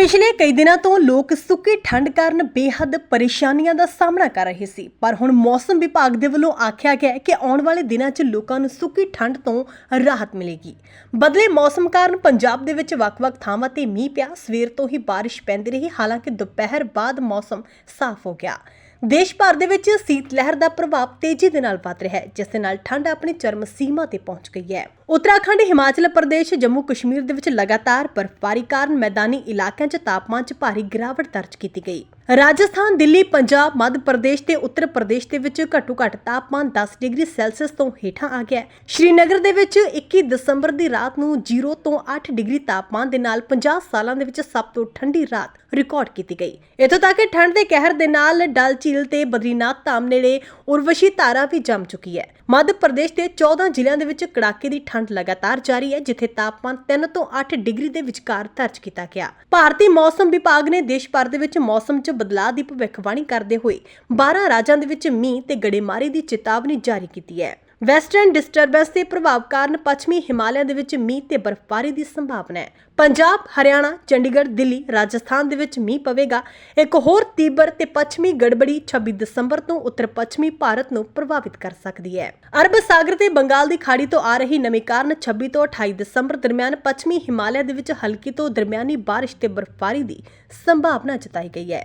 ਪਿਛਲੇ ਕਈ ਦਿਨਾਂ ਤੋਂ ਲੋਕ ਸੁੱਕੀ ਠੰਡ ਕਾਰਨ ਬੇਹੱਦ ਪਰੇਸ਼ਾਨੀਆਂ ਦਾ ਸਾਹਮਣਾ ਕਰ ਰਹੇ ਸੀ। ਪਰ ਹੁਣ ਮੌਸਮ ਵਿਭਾਗ ਦੇ ਵੱਲੋਂ ਆਖਿਆ ਗਿਆ ਹੈ ਕਿ ਆਉਣ ਵਾਲੇ ਦਿਨਾਂ 'ਚ ਲੋਕਾਂ ਨੂੰ ਸੁੱਕੀ ਠੰਡ ਤੋਂ ਰਾਹਤ ਮਿਲੇਗੀ। ਬਦਲੇ ਮੌਸਮ ਕਾਰਨ ਪੰਜਾਬ ਦੇ ਵਿੱਚ ਵੱਖ-ਵੱਖ ਥਾਵਾਂ ਤੇ ਮੀਂਹ ਪਿਆ। ਸਵੇਰ ਤੋਂ ਹੀ ਬਾਰਿਸ਼ ਪੈਂਦੀ ਰਹੀ। ਹਾਲਾਂਕਿ ਦੁਪਹਿਰ ਬਾਅਦ ਮੌਸਮ ਸਾਫ਼ ਹੋ ਗਿਆ। ਦੇਸ਼ ਭਰ ਦੇ ਵਿੱਚ ਸੀਤ ਲਹਿਰ ਦਾ ਪ੍ਰਭਾਵ ਤੇਜ਼ੀ ਦੇ ਨਾਲ ਵੱਧ ਰਿਹਾ ਹੈ, ਜਿਸ ਦੇ ਨਾਲ ਠੰਡ ਆਪਣੀ ਚਰਮ ਸੀਮਾ ਤੇ ਪਹੁੰਚ ਗਈ ਹੈ। ਉੱਤਰਾਖੰਡ, ਹਿਮਾਚਲ ਪ੍ਰਦੇਸ਼, ਜੰਮੂ ਕਸ਼ਮੀਰ ਦੇ ਵਿੱਚ ਲਗਾਤਾਰ ਬਰਫ਼ਬਾਰੀ ਕਾਰਨ ਮੈਦਾਨੀ ਇਲਾਕਿਆਂ 'ਚ ਤਾਪਮਾਨ 'ਚ ਭਾਰੀ ਗਿਰਾਵਟ ਦਰਜ ਕੀਤੀ ਗਈ। ਰਾਜਸਥਾਨ, ਦਿੱਲੀ, ਪੰਜਾਬ, ਮੱਧ ਪ੍ਰਦੇਸ਼ ਤੇ ਉੱਤਰ ਪ੍ਰਦੇਸ਼ ਦੇ ਵਿੱਚ ਘੱਟੋ-ਘੱਟ ਤਾਪਮਾਨ 10 ਡਿਗਰੀ ਸੈਲਸੀਅਸ ਤੋਂ ਹੇਠਾਂ ਆ ਗਿਆ ਸ਼੍ਰੀਨਗਰ ਦੇ ਵਿੱਚ 21 ਦਸੰਬਰ ਦੀ ਰਾਤ ਨੂੰ 0 ਤੋਂ 8 ਡਿਗਰੀ ਤਾਪਮਾਨ ਦੇ ਨਾਲ 50 ਸਾਲਾਂ ਦੇ ਵਿੱਚ ਸਭ ਤੋਂ ਠੰਡੀ ਰਾਤ ਰਿਕਾਰਡ ਕੀਤੀ ਗਈ। ਇੱਥੋਂ ਤੱਕ ਕਿ ਠੰਡ ਦੇ ਕਹਿਰ ਦੇ ਨਾਲ ਡਲ ਝੀਲ ਤੇ ਬਦਰੀਨਾਥ ਧਾਮ ਨੇੜੇ ਉਰਵਸ਼ੀ ਧਾਰਾ ਵੀ ਜੰਮ ਚੁੱਕੀ ਹੈ। ਮੱਧ ਪ੍ਰਦੇਸ਼ ਦੇ 14 ਜ਼ਿਲ੍ਹਿਆਂ ਦੇ ਵਿੱਚ ਕੜਾਕੇ ਦੀ ਠੰਡ ਲਗਾਤਾਰ ਜਾਰੀ ਹੈ, ਜਿੱਥੇ ਤਾਪਮਾਨ 3 ਤੋਂ 8 ਡਿਗਰੀ ਦੇ ਵਿਚਕਾਰ ਦਰਜ ਕੀਤਾ ਗਿਆ। ਭਾਰਤੀ ਮੌਸਮ ਵਿਭਾਗ ਨੇ ਦੇਸ਼ ਭਰ ਦੇ ਵਿੱਚ ਮੌਸਮ 'ਚ ਬਦਲਾਅ ਦੀ ਭਵਿੱਖਬਾਣੀ ਕਰਦੇ ਹੋਏ 12 ਰਾਜਾਂ ਦੇ ਵਿੱਚ ਮੀਂਹ ਤੇ ਗੜੇਮਾਰੀ ਦੀ ਚੇਤਾਵਨੀ ਜਾਰੀ ਕੀਤੀ ਹੈ। ਵੈਸਟਰਨ ਡਿਸਟਰਬੈਂਸ ਦੇ ਪ੍ਰਭਾਵ ਕਾਰਨ ਪੱਛਮੀ ਹਿਮਾਲਿਆ ਦੇ ਵਿੱਚ ਮੀਂਹ ਤੇ ਬਰਫ਼ਬਾਰੀ ਦੀ ਸੰਭਾਵਨਾ ਹੈ। ਪੰਜਾਬ, ਹਰਿਆਣਾ, ਚੰਡੀਗੜ੍ਹ, ਦਿੱਲੀ, ਰਾਜਸਥਾਨ ਦੇ ਵਿੱਚ ਮੀਂਹ ਪਵੇਗਾ। ਇੱਕ ਹੋਰ ਤੀਬਰ ਤੇ ਪੱਛਮੀ ਗੜਬੜੀ 26 ਦਸੰਬਰ ਤੋਂ ਉੱਤਰ ਪੱਛਮੀ ਭਾਰਤ ਨੂੰ ਪ੍ਰਭਾਵਿਤ ਕਰ ਸਕਦੀ ਹੈ। ਅਰਬ ਸਾਗਰ ਤੇ ਬੰਗਾਲ ਦੀ ਖਾੜੀ ਤੋਂ ਆ ਰਹੀ ਨਮੀ ਕਾਰਨ 26 ਤੋਂ 28 ਦਸੰਬਰ ਦਰਮਿਆਨ ਪੱਛਮੀ ਹਿਮਾਲਿਆ ਦੇ ਵਿੱਚ ਹਲਕੀ ਤੋਂ ਦਰਮਿਆਨੀ ਬਾਰਿਸ਼ ਤੇ ਬਰਫ਼ਬਾਰੀ ਦੀ ਸੰਭਾਵਨਾ ਜਤਾਈ ਗਈ ਹੈ।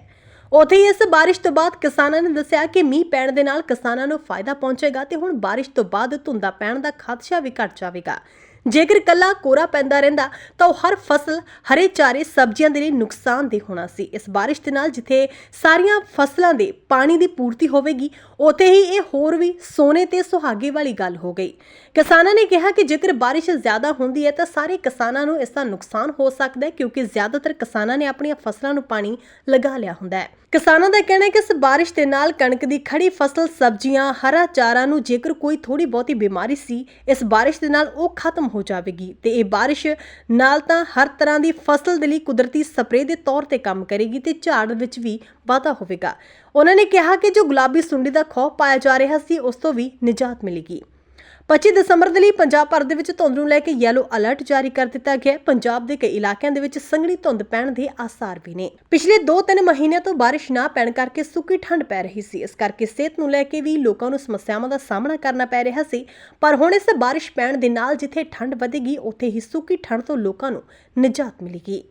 ਉੱਥੇ ਹੀ ਇਸ ਬਾਰਿਸ਼ ਤੋਂ ਬਾਅਦ ਕਿਸਾਨਾਂ ਨੇ ਦੱਸਿਆ ਕਿ ਮੀਂਹ ਪੈਣ ਦੇ ਨਾਲ ਕਿਸਾਨਾਂ ਨੂੰ ਫਾਇਦਾ ਪਹੁੰਚੇਗਾ ਤੇ ਹੁਣ ਬਾਰਿਸ਼ ਤੋਂ ਬਾਅਦ ਧੁੰਦਾ ਪੈਣ ਦਾ ਖਦਸ਼ਾ ਵੀ ਘਟ ਜਾਵੇਗਾ। ਜੇਕਰ ਕੱਲਾ ਕੋਰਾ ਪੈਂਦਾ ਰਹਿੰਦਾ, ਤਾਂ ਉਹ ਹਰ ਫਸਲ, ਹਰੇ ਚਾਰੇ ਸਬਜ਼ੀਆਂ ਦੇ ਲਈ ਨੁਕਸਾਨਦੇਹ ਹੋਣਾ ਸੀ। ਇਸ ਬਾਰਿਸ਼ ਦੇ ਨਾਲ ਜਿੱਥੇ ਸਾਰੀਆਂ ਫਸਲਾਂ ਦੇ ਪਾਣੀ ਦੀ ਪੂਰਤੀ ਹੋਵੇਗੀ ਉੱਥੇ ਹੀ ਇਹ ਹੋਰ ਵੀ ਸੋਨੇ ਤੇ ਸੁਹਾਗੇ ਵਾਲੀ ਗੱਲ ਹੋ ਗਈ। ਕਿਸਾਨਾਂ ਨੇ ਕਿਹਾ ਕਿ ਜੇਕਰ ਬਾਰਿਸ਼ ਜ਼ਿਆਦਾ ਹੁੰਦੀ ਹੈ ਤਾਂ ਸਾਰੇ ਕਿਸਾਨਾਂ ਨੂੰ ਇਸ ਦਾ ਨੁਕਸਾਨ ਹੋ ਸਕਦਾ ਹੈ ਕਿਉਂਕਿ ਜ਼ਿਆਦਾਤਰ ਕਿਸਾਨਾਂ ਨੇ ਆਪਣੀਆਂ ਫਸਲਾਂ ਨੂੰ ਪਾਣੀ ਲਗਾ ਲਿਆ ਹੁੰਦਾ ਹੈ। ਕਿਸਾਨਾਂ ਦਾ ਕਹਿਣਾ ਹੈ ਕਿ ਇਸ ਬਾਰਿਸ਼ ਦੇ ਨਾਲ ਕਣਕ ਦੀ ਖੜੀ ਫਸਲ, ਸਬਜ਼ੀਆਂ, ਹਰਾ ਚਾਰਾ ਨੂੰ ਜੇਕਰ ਕੋਈ ਥੋੜੀ ਬਹੁਤੀ ਬਿਮਾਰੀ ਸੀ, ਇਸ ਬਾਰਿਸ਼ ਦੇ ਨਾਲ ਉਹ ਖਤਮ ਹੋ ਜਾਵੇਗੀ ਤੇ ਇਹ ਬਾਰਿਸ਼ ਨਾਲ ਤਾਂ ਹਰ ਤਰ੍ਹਾਂ ਦੀ ਫਸਲ ਦੇ ਲਈ ਕੁਦਰਤੀ ਸਪਰੇਅ ਦੇ ਤੌਰ ਤੇ ਕੰਮ ਕਰੇਗੀ ਤੇ ਝਾੜ ਵਿੱਚ ਵੀ ਵਾਧਾ ਹੋਵੇਗਾ। ਉਹਨਾਂ ਨੇ ਕਿਹਾ ਕਿ ਜੋ ਗੁਲਾਬੀ ਸੁੰਡੀ ਦਾ ਖੌਫ ਪਾਇਆ ਜਾ ਰਿਹਾ ਸੀ, ਉਸ ਤੋਂ ਵੀ ਨਿਜਾਤ ਮਿਲੇਗੀ। 25 ਦਸੰਬਰ ਦੇ ਲਈ ਪੰਜਾਬ ਭਰ ਦੇ ਵਿੱਚ ਧੁੰਦ ਨੂੰ ਲੈ ਕੇ ਯੈਲੋ ਅਲਰਟ ਜਾਰੀ ਕਰ ਦਿੱਤਾ ਗਿਆ ਹੈ। ਪੰਜਾਬ ਦੇ ਕਈ ਇਲਾਕਿਆਂ ਦੇ ਵਿੱਚ ਸੰਘਣੀ ਧੁੰਦ ਪੈਣ ਦੇ ਆਸਾਰ ਵੀ ਨੇ। ਪਿਛਲੇ 2-3 ਮਹੀਨਿਆਂ ਤੋਂ ਬਾਰਿਸ਼ ਨਾ ਪੈਣ ਕਰਕੇ ਸੁੱਕੀ ਠੰਡ ਪੈ ਰਹੀ ਸੀ। ਇਸ ਕਰਕੇ ਸਿਹਤ ਨੂੰ ਲੈ ਕੇ ਵੀ ਲੋਕਾਂ ਨੂੰ ਸਮੱਸਿਆਵਾਂ ਦਾ ਸਾਹਮਣਾ ਕਰਨਾ ਪੈ ਰਿਹਾ ਸੀ। ਪਰ ਹੁਣ ਇਸ ਬਾਰਿਸ਼ ਪੈਣ ਦੇ ਨਾਲ ਜਿੱਥੇ ਠੰਡ ਵਧੇਗੀ, ਉੱਥੇ ਹੀ ਸੁੱਕੀ ਠੰਡ ਤੋਂ ਲੋਕਾਂ ਨੂੰ ਨਿਜਾਤ ਮਿਲੇਗੀ।